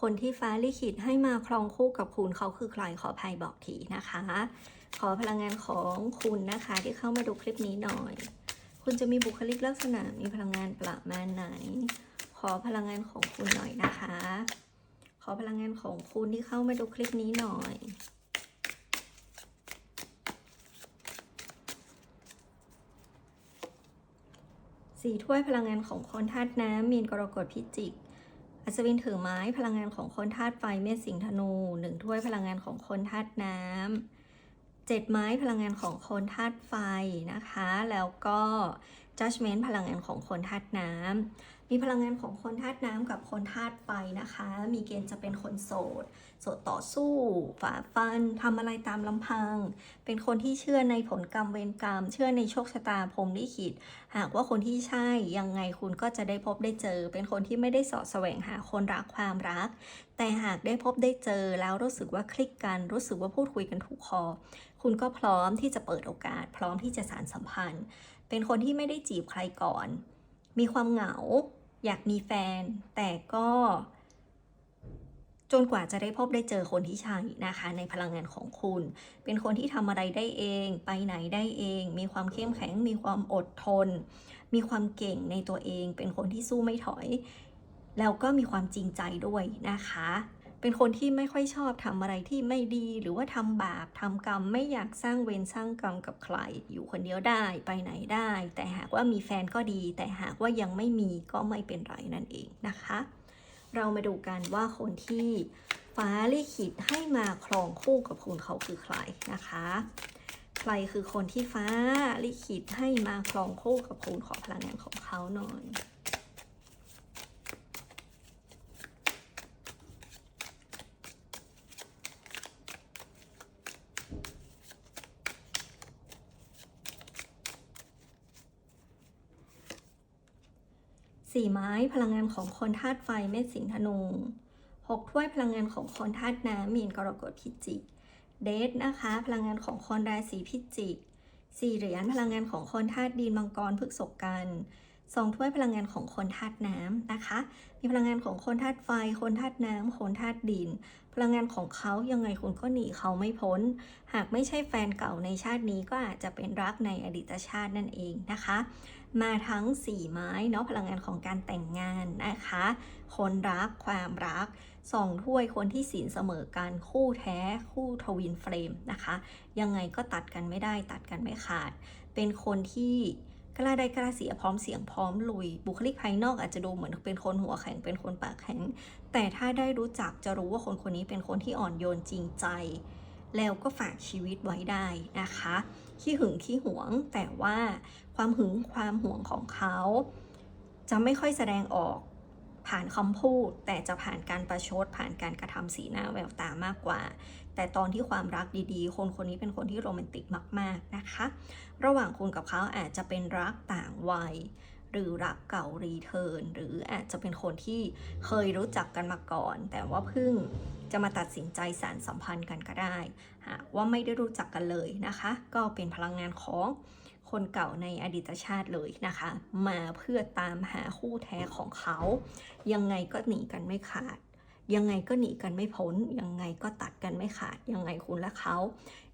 คนที่ฟ้าลิขิตให้มาครองคู่กับคุณเขาคือใครขอภัยบอกทีนะคะ ขอพลังงานของคุณนะคะที่เข้ามาดูคลิปนี้หน่อย คุณจะมีบุคลิกลักษณะมีพลังงานประมาณไหน ขอพลังงานของคุณหน่อยนะคะ ขอพลังงานของคุณที่เข้ามาดูคลิปนี้หน่อยสี่ถ้วยพลังงานของคนธาตุน้ำมีนกรกฎพิจิก อัศวินถือไม้พลังงานของคนธาตุไฟเมษสิงธนูหนึ่งถ้วยพลังงานของคนธาตุน้ำเจ็ดไม้พลังงานของคนธาตุไฟนะคะ แล้วก็ judgment พลังงานของคนธาตุน้ำ มีพลังงานของคนธาตุน้ำกับคนธาตุไฟนะคะ มีเกณฑ์จะเป็นคนโสด โสดต่อสู้ฝ่าฟันทำอะไรตามลำพัง เป็นคนที่เชื่อในผลกรรมเวรกรรม เชื่อในโชคชะตาพรมลิขิต หากว่าคนที่ใช่ยังไงคุณก็จะได้พบได้เจอ เป็นคนที่ไม่ได้สาะแสวงหาคนรักความรัก แต่หากได้พบได้เจอแล้วรู้สึกว่าคลิกกันรู้สึกว่าพูดคุยกันถูกคอ คุณก็พร้อมที่จะเปิดโอกาส พร้อมที่จะสานสัมพันธ์ เป็นคนที่ไม่ได้จีบใครก่อน มีความเหงา อยากมีแฟน แต่ก็จนกว่าจะได้พบได้เจอคนที่ใช่นะคะ ในพลังงานของคุณ เป็นคนที่ทำอะไรได้เอง ไปไหนได้เอง มีความเข้มแข็ง มีความอดทน มีความเก่งในตัวเอง เป็นคนที่สู้ไม่ถอย แล้วก็มีความจริงใจด้วยนะคะ เป็นคนที่ไม่ค่อยชอบทำอะไรที่ไม่ดีหรือว่าทำบาปทำกรรมไม่อยากสร้างเวรสร้างกรรมกับใคร อยู่คนเดียวได้ไปไหนได้ แต่หากว่ามีแฟนก็ดี แต่หากว่ายังไม่มีก็ไม่เป็นไรนั่นเองนะคะ เรามาดูกันว่าคนที่ฟ้าลิขิตให้มาครองคู่กับคุณเขาคือใครนะคะ ใครคือคนที่ฟ้าลิขิตให้มาครองคู่กับคุณขอพลังงานของเขาหน่อย สี่ไม้พลังงานของคนธาตุไฟเมษสิงห์ธนูหกถ้วยพลังงานของคนธาตุน้ำมีนกรกฎพิจิกเดทนะคะ พลังงานของคนราศีพิจิกสี่เหรียญพลังงานของคนธาตุดินมังกรพฤกษกันสองถ้วยพลังงานของคนธาตุน้ำนะคะ มีพลังงานของคนธาตุไฟ คนธาตุน้ำคนธาตุดิน พลังงานของเขายังไงคุณก็หนีเขาไม่พ้น หากไม่ใช่แฟนเก่าในชาตินี้ก็อาจจะเป็นรักในอดีตชาตินั่นเองนะคะ มาทั้ง 4 ไม้เนาะพลังงานของการแต่งงานนะคะ คนรักความรักสองถ้วยคนที่ศีลเสมอกันคู่แท้คู่ทวินเฟรมนะคะ ยังไงก็ตัดกันไม่ได้ตัดกันไม่ขาด เป็นคนที่กล้าได้กล้าเสียพร้อมเสียงพร้อมลุย บุคลิกภายนอกอาจจะดูเหมือนเป็นคนหัวแข็งเป็นคนปากแข็ง แต่ถ้าได้รู้จักจะรู้ว่าคนคนนี้เป็นคนที่อ่อนโยนจริงใจ แล้วก็ฝากชีวิตไว้ได้นะคะ ขี้หึงขี้หวง แต่ว่าความหึงความหวงของเขา จะไม่ค่อยแสดงออกผ่านคำพูด แต่จะผ่านการประชด ผ่านการกระทำสีหน้าแววตามากกว่า แต่ตอนที่ความรักดีๆ คนคนนี้เป็นคนที่โรแมนติกมาก ๆนะคะ ระหว่างคุณกับเขาอาจจะเป็นรักต่างวัย หรือรักเก่ารีเทิร์นหรืออาจจะเป็นคนที่เคยรู้จักกันมาก่อน แต่ว่าเพิ่งจะมาตัดสินใจสารสัมพันธ์กันก็ได้หากว่าไม่ได้รู้จักกันเลยนะคะ ก็เป็นพลังงานของคนเก่าในอดีตชาติเลยนะคะ มาเพื่อตามหาคู่แท้ของเขา ยังไงก็หนีกันไม่ขาด ยังไงก็หนีกันไม่พ้น ยังไงก็ตัดกันไม่ขาด ยังไงคุณและเขา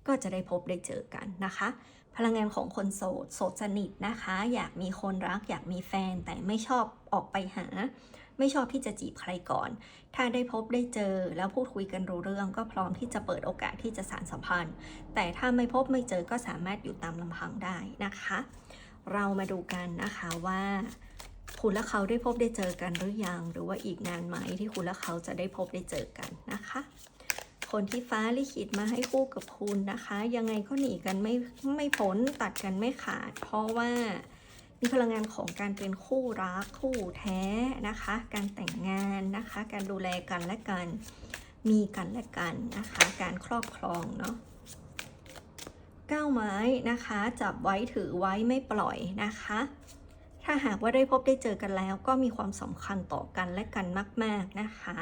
ก็จะได้พบได้เจอกันนะคะ พลังงานของคนโสดโสดสนิทนะคะ อยากมีคนรัก อยากมีแฟนแต่ไม่ชอบออกไปหา ไม่ชอบที่จะจีบใครก่อน ถ้าได้พบได้เจอแล้วพูดคุยกันรู้เรื่อง ก็พร้อมที่จะเปิดโอกาสที่จะสานสัมพันธ์ แต่ถ้าไม่พบไม่เจอก็สามารถอยู่ตามลำพังได้นะคะ เรามาดูกันนะคะว่าคุณและเขาได้พบได้เจอกันหรือยัง หรือว่าอีกนานไหมที่คุณและเขาจะได้พบได้เจอกันนะคะ คนที่ฟ้าลิขิตมาให้คู่กับคุณนะคะ ยังไงก็หนีกันไม่ไม่พ้นตัดกันไม่ขาด เพราะว่ามีพลังงานของการเป็นคู่รักคู่แท้นะคะ การแต่งงานนะคะ การดูแลกันและกันมีกันและกันนะคะ การครอบครองเนาะก้าวไม้นะคะ จับไว้ถือไว้ไม่ปล่อยนะคะ ถ้าหากว่าได้พบได้เจอกันแล้ว ก็มีความสำคัญต่อกันและกันมาก ๆนะคะ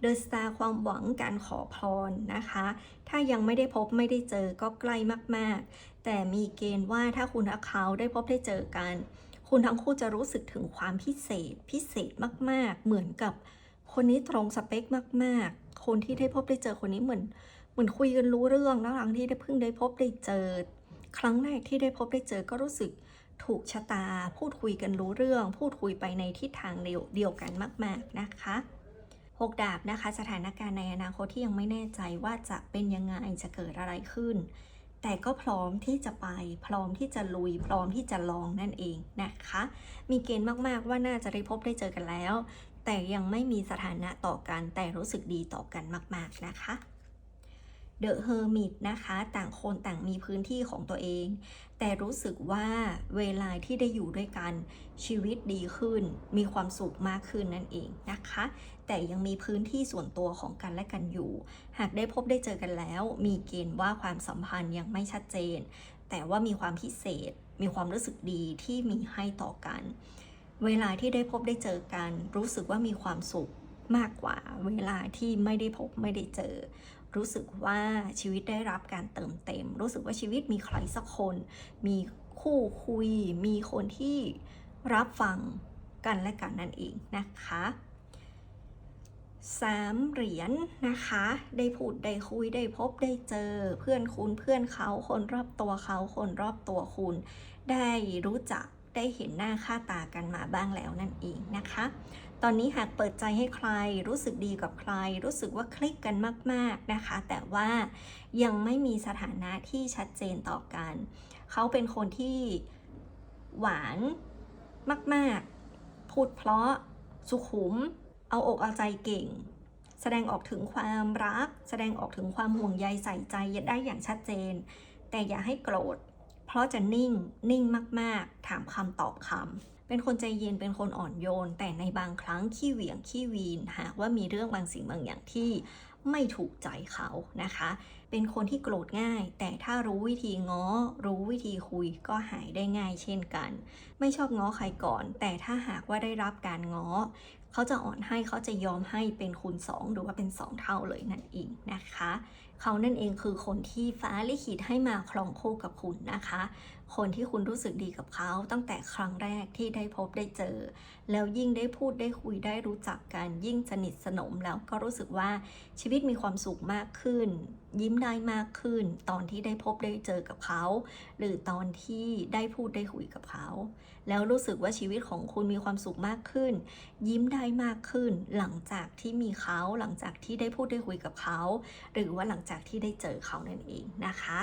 เดอะสตาร์ความหวังการขอพรนะคะ ถ้ายังไม่ได้พบไม่ได้เจอก็ใกล้มากๆ แต่มีเกณฑ์ว่าถ้าคุณและเขาได้พบได้เจอกัน คุณทั้งคู่จะรู้สึกถึงความพิเศษ พิเศษมาก ๆ เหมือนกับคนนี้ตรงสเปคมาก ๆ คนที่ได้พบได้เจอคนนี้เหมือนเหมือนคุยกันรู้เรื่องแล้วหลังที่ได้เพิ่งได้พบได้เจอ ครั้งแรกที่ได้พบได้เจอก็รู้สึกถูกชะตา พูดคุยกันรู้เรื่อง พูดคุยไปในทิศทางเดียวกันมาก ๆ นะคะ 6 ดาบนะคะ สถานการณ์ในอนาคตที่ยังไม่แน่ใจว่าจะเป็นยังไงจะเกิดอะไรขึ้น แต่ก็พร้อมที่จะไป พร้อมที่จะลุย พร้อมที่จะลองนั่นเองนะคะ มีเกณฑ์มากๆว่าน่าจะได้พบได้เจอกันแล้ว แต่ยังไม่มีสถานะต่อกันแต่รู้สึกดีต่อกันมาก ๆนะคะ เดอะเฮอร์มิตนะคะ ต่างคนต่างมีพื้นที่ของตัวเอง แต่รู้สึกว่าเวลาที่ได้อยู่ด้วยกันชีวิตดีขึ้น มีความสุขมากขึ้นนั่นเองนะคะ แต่ยังมีพื้นที่ส่วนตัวของกันและกันอยู่ หากได้พบได้เจอกันแล้ว มีเกณฑ์ว่าความสัมพันธ์ยังไม่ชัดเจน แต่ว่ามีความพิเศษ มีความรู้สึกดีที่มีให้ต่อกัน เวลาที่ได้พบได้เจอกัน รู้สึกว่ามีความสุขมากกว่าเวลาที่ไม่ได้พบไม่ได้เจอ รู้สึกว่าชีวิตได้รับการเติมเต็ม รู้สึกว่าชีวิตมีใครสักคน มีคู่คุย มีคนที่รับฟังกันและกันนั่นเองนะคะสามเหรียญนะคะ ได้พูดได้คุยได้พบได้เจอ เพื่อนคุณเพื่อนเขาคนรอบตัวเขาคนรอบตัวคุณ ได้รู้จักได้เห็นหน้าค่าตากันมาบ้างแล้วนั่นเองนะคะ ตอนนี้หากเปิดใจให้ใคร รู้สึกดีกับใคร รู้สึกว่าคลิกกันมาก ๆนะคะ แต่ว่ายังไม่มีสถานะที่ชัดเจนต่อกัน เขาเป็นคนที่หวานมาก ๆ พูดเพราะสุขุม เอาอกเอาใจเก่ง แสดงออกถึงความรัก แสดงออกถึงความห่วงใยใส่ใจได้อย่างชัดเจน แต่อย่าให้โกรธ เพราะจะนิ่งนิ่งมากๆ ถามคำตอบคำเป็นคนใจเย็นเป็นคนอ่อนโยน แต่ในบางครั้งขี้เหวี่ยงขี้วีนหากว่ามีเรื่องบางสิ่งบางอย่างที่ไม่ถูกใจเขานะคะ เป็นคนที่โกรธง่าย แต่ถ้ารู้วิธีง้อ รู้วิธีคุยก็หายได้ง่ายเช่นกัน ไม่ชอบง้อใครก่อน แต่ถ้าหากว่าได้รับการง้อ เขาจะอ่อนให้เขาจะยอมให้เป็นคูณ2หรือว่าเป็น 2 เท่าเลยนั่นเองนะคะ เขานั่นเองคือคนที่ฟ้าลิขิตให้มาครองคู่กับคุณนะคะ คนที่คุณรู้สึกดีกับเขา ตั้งแต่ครั้งแรกที่ได้พบได้เจอ แล้วยิ่งได้พูดได้คุยได้รู้จักกันยิ่งสนิทสนมแล้วก็รู้สึกว่าชีวิตมีความสุขมากขึ้น ยิ้มได้มากขึ้น ตอนที่ได้พบได้เจอกับเขา หรือตอนที่ได้พูดได้คุยกับเขา แล้วรู้สึกว่าชีวิตของคุณมีความสุขมากขึ้น ยิ้มได้มากขึ้น หลังจากที่มีเขาหลังจากที่ได้พูดได้คุยกับเขา หรือว่าหลังจากที่ได้เจอเขานั่นเองนะคะ